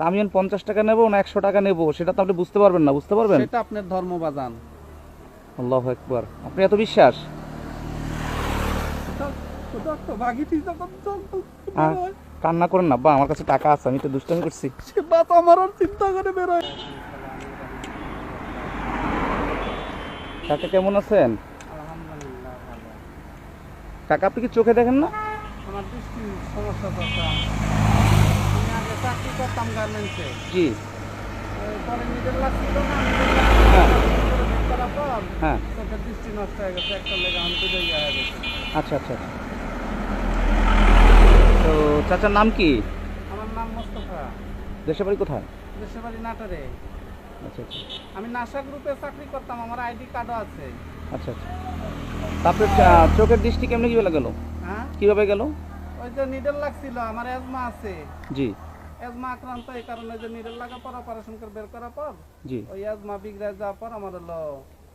তা আমি যখন পঞ্চাশ টাকা নেব না একশো টাকা নেব সেটা তো আপনি বুঝতে পারবেন না বুঝতে পারবেন? সেটা আপনার ধর্ম বাজান আল্লাহ একবার আপনি এত বিশ্বাস? যখন কান্না করেন না বা আমার কাছে টাকা আছে আমি তো দুষ্টামি করছি। সে বাত আমার আর চিন্তা করে বেরোয় কাকা কেমন আছেন? কাকা আপনি কি চোখে দেখেন না? আমার দৃষ্টি সমস্যা চাকরি করতাম গার্মেন্টসে জি। পরে নিজের লাগছিল না হ্যাঁ। করার পর হ্যাঁ। চোখের দৃষ্টি নষ্ট হয়ে গেছে একটা লেগে আমি তো গেছে আচ্ছা আচ্ছা আচ্ছা। তো চাচার নাম কি? আমার নাম মোস্তফা। দেশের বাড়ি কোথায়? দেশের বাড়ি নাটারে। আচ্ছা আচ্ছা। আমি নাসা গ্রুপে চাকরি করতাম আমার আইডি কার্ডও আছে। আচ্ছা আচ্ছা। তারপরে চোখের দৃষ্টি কেমনি কীভাবে গেল? হ্যাঁ? কীভাবে গেল? ওই যে নিডেল লাগছিল আমার এজমা আছে। জি। এজমা আক্রান্ত এই কারণে যে নিডেল লাগা পর অপারেশন করে বের করার পর জি। ওই এজমা বিগড়ে যাওয়ার পর আমার হলো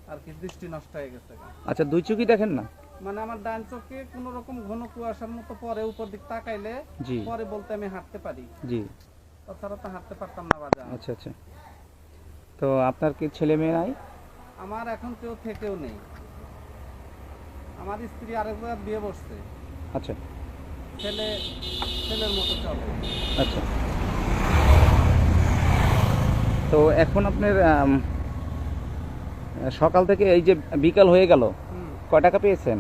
আর কি দৃষ্টি নষ্ট হয়ে গেছে। আচ্ছা দুই চোখই দেখেন না? মানে আমার ডান চোখে কোনো রকম ঘন কুয়াশার মতো পরে উপর দিক তাকাইলে পরে বলতে আমি হাঁটতে পারি। জি। তাছাড়া তো হাঁটতে পারতাম না বাজার। আচ্ছা আচ্ছা। তো আপনার কি ছেলে মেয়ে নাই? আমার এখন কেউ থেকেও নেই। আমার স্ত্রী আরেক জায়গায় বিয়ে বসছে। আচ্ছা। ছেলে ছেলের মতো চলে। আচ্ছা। তো এখন আপনার সকাল থেকে এই যে বিকাল হয়ে গেল কয় টাকা পেয়েছেন?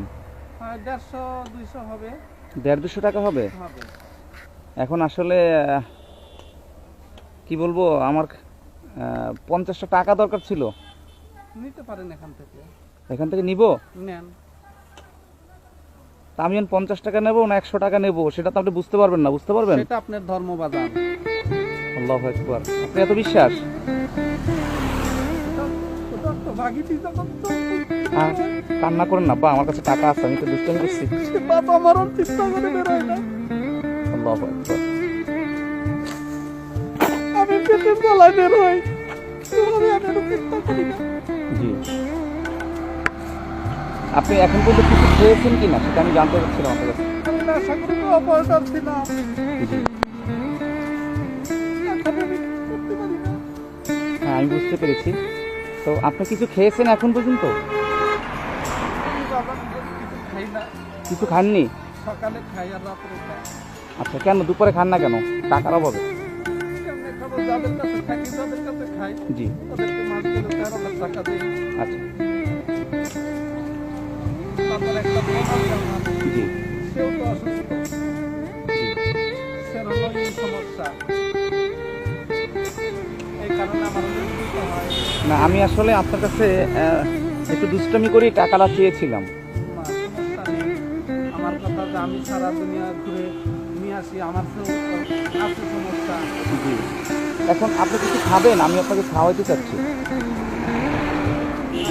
দেড়শো দুইশো হবে। দেড় দুশো টাকা হবে? এখন আসলে কি বলব আমার পঞ্চাশটা টাকা দরকার ছিল। নিতে পারেন এখান থেকে। এখান থেকে নিব? নেন। আমি পঞ্চাশ টাকা নেব না একশো টাকা নেব সেটা তো আপনি বুঝতে পারবেন না বুঝতে পারবেন? সেটা আপনার ধর্ম বাজান আল্লাহ একবার আপনি এত বিশ্বাস? কান্না করেন না বা আমার কাছে টাকা আছে আমি তো দুষ্টামি করছি। না আল্লাহ একবার আমি বের হই। না। জি। আপনি এখন পর্যন্ত কিছু খেয়েছেন কি না সেটা আমি জানতে চাচ্ছিলাম আপনার কাছে। আমি করে অপারেটর ছিলাম আমি বুঝতে পেরেছি। তো আপনি কিছু খেয়েছেন এখন পর্যন্ত? কিছু খাননি? সকালে খাই আর রাত্রে খাই আচ্ছা কেন? দুপুরে খান না কেন? টাকার অভাবে। জি। আচ্ছা। জি। সেও তো অসুস্থ। সমস্যা। না আমি আসলে আপনার কাছে একটু দুষ্টামি করেই টাকাটা চেয়েছিলাম। আমার কথা যে আমি সারা দুনিয়া ঘুরে নিয়ে আসি আমার সমস্যা। জি। এখন আপনি কিছু খাবেন? আমি আপনাকে খাওয়াইতে চাচ্ছি।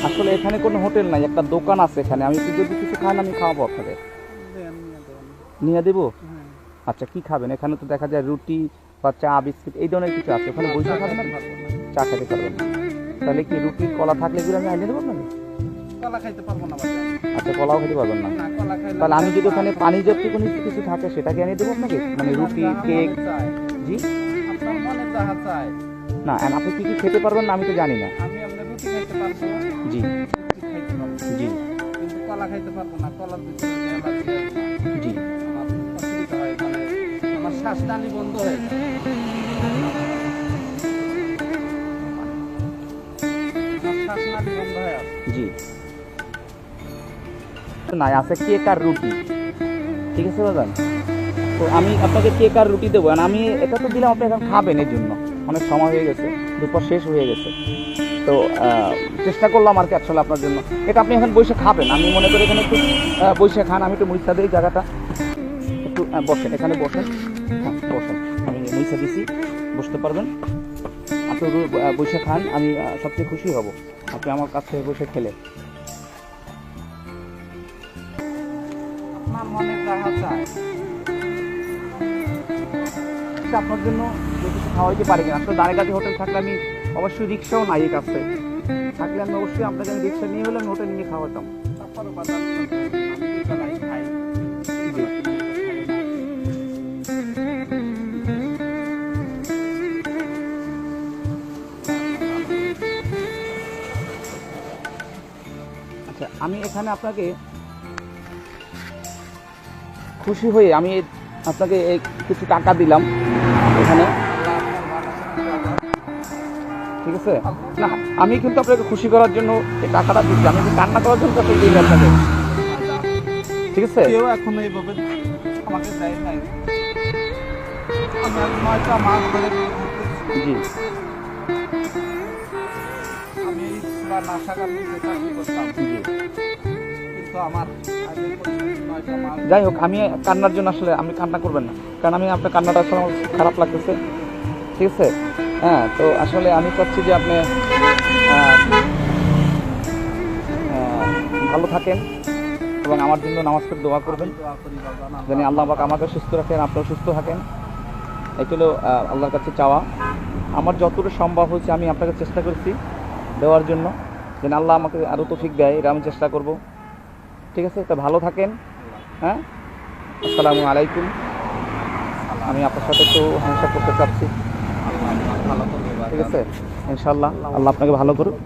আসলে এখানে কোনো হোটেল নাই একটা দোকান আছে এখানে। আমি যদি কিছু খান আমি খাওয়াবো আপনাকে। নিয়ে দেবো? হ্যাঁ। আচ্ছা কি খাবেন? এখানে তো দেখা যায় রুটি বা চা বিস্কিট এই ধরনের কিছু আছে। ওখানে বসে খাবেন? চা খেতে পারবেন তাহলে কি রুটি কলা থাকলে এগুলো আমি আনিয়ে দেবো আপনাকে কলা খাইতে পারব না আচ্ছা কলাও খেতে পারবেন না। তাহলে আমি যদি ওখানে পানি জাতীয় কোনো কিছু থাকে সেটাকে এনে দেবো আপনাকে মানে রুটি কেক। জি? না আপনি কি কি খেতে পারবেন না আমি তো জানি না। জি। জি। কলা খাইতে পারব না কলার ভিতরে যে অ্যালার্জি আছে, জি। মানে আমার শ্বাসটানি বন্ধ হয়ে যায়। হয়ে আছে জি না আছে কেক আর রুটি। ঠিক আছে দাদা তো আমি আপনাকে কেক আর রুটি দেবো আমি এটা তো দিলাম আপনি এখন খাবেন এর জন্য। অনেক সময় হয়ে গেছে, দুপুর শেষ হয়ে গেছে। তো চেষ্টা করলাম আর কি আসলে আপনার জন্য। এটা আপনি এখন বসে খাবেন, আমি মনে করি এখানে একটু বসে খান, আমি একটু মুইসা দিই জায়গাটা। একটু বসেন, এখানে বসেন। হ্যাঁ বসেন। আমি মুইসা দিছি, বসতে পারবেন। আপনি রু- আহ, বসে খান আমি সবচেয়ে খুশি হব। আপনি আমার কাছ থেকে বসে খেলে। আপনার আপনার জন্য কিছু খাওয়াইতে পারি কিনা। আসলে দাঁড়ে কাছে হোটেল থাকলে আমি অবশ্যই রিক্সাও নাই এই কাছে। থাকলে আমি অবশ্যই আপনাকে আমি রিক্সা নিয়ে হলে আমি হোটেল নিয়ে খাওয়াতাম। আমি এখানে আপনাকে খুশি হয়ে আমি আপনাকে এই কিছু টাকা দিলাম এখানে। ঠিক আছে? না আমি কিন্তু আপনাকে খুশি করার জন্য এই টাকাটা দিচ্ছি। আমি কান্না করার জন্য দিই আপনাকে? ঠিক আছে? কেউ এখনও এইভাবে আমাকে দেয় নাই। জি। চাকরি করতাম। কিন্তু আমার যাই হোক আমি কান্নার জন্য আসলে আমি কান্না করবেন না। কারণ আমি আপনার কান্নাটা আসলে আমার খারাপ লাগতেছে। ঠিক আছে? হ্যাঁ তো আসলে আমি চাচ্ছি যে আপনি ভালো থাকেন এবং আমার জন্য নামাজ পড়ে দোয়া করবেন। জানি আল্লাহ পাক আমাকে সুস্থ রাখেন আপনারা সুস্থ থাকেন। এই হলো আল্লাহর কাছে চাওয়া। আমার যতটুকু সম্ভব হয়েছে আমি আপনাকে চেষ্টা করছি। দেওয়ার জন্য। যেন আল্লাহ আমাকে আরও তো ঠিক দেয় এটা আমি চেষ্টা করব। ঠিক আছে? তা ভালো থাকেন। হ্যাঁ? আসসালামু আলাইকুম। আমি আপনার সাথে একটু হাসা করতে চাচ্ছি। ঠিক আছে? ইনশাল্লাহ আল্লাহ আপনাকে ভালো করুক।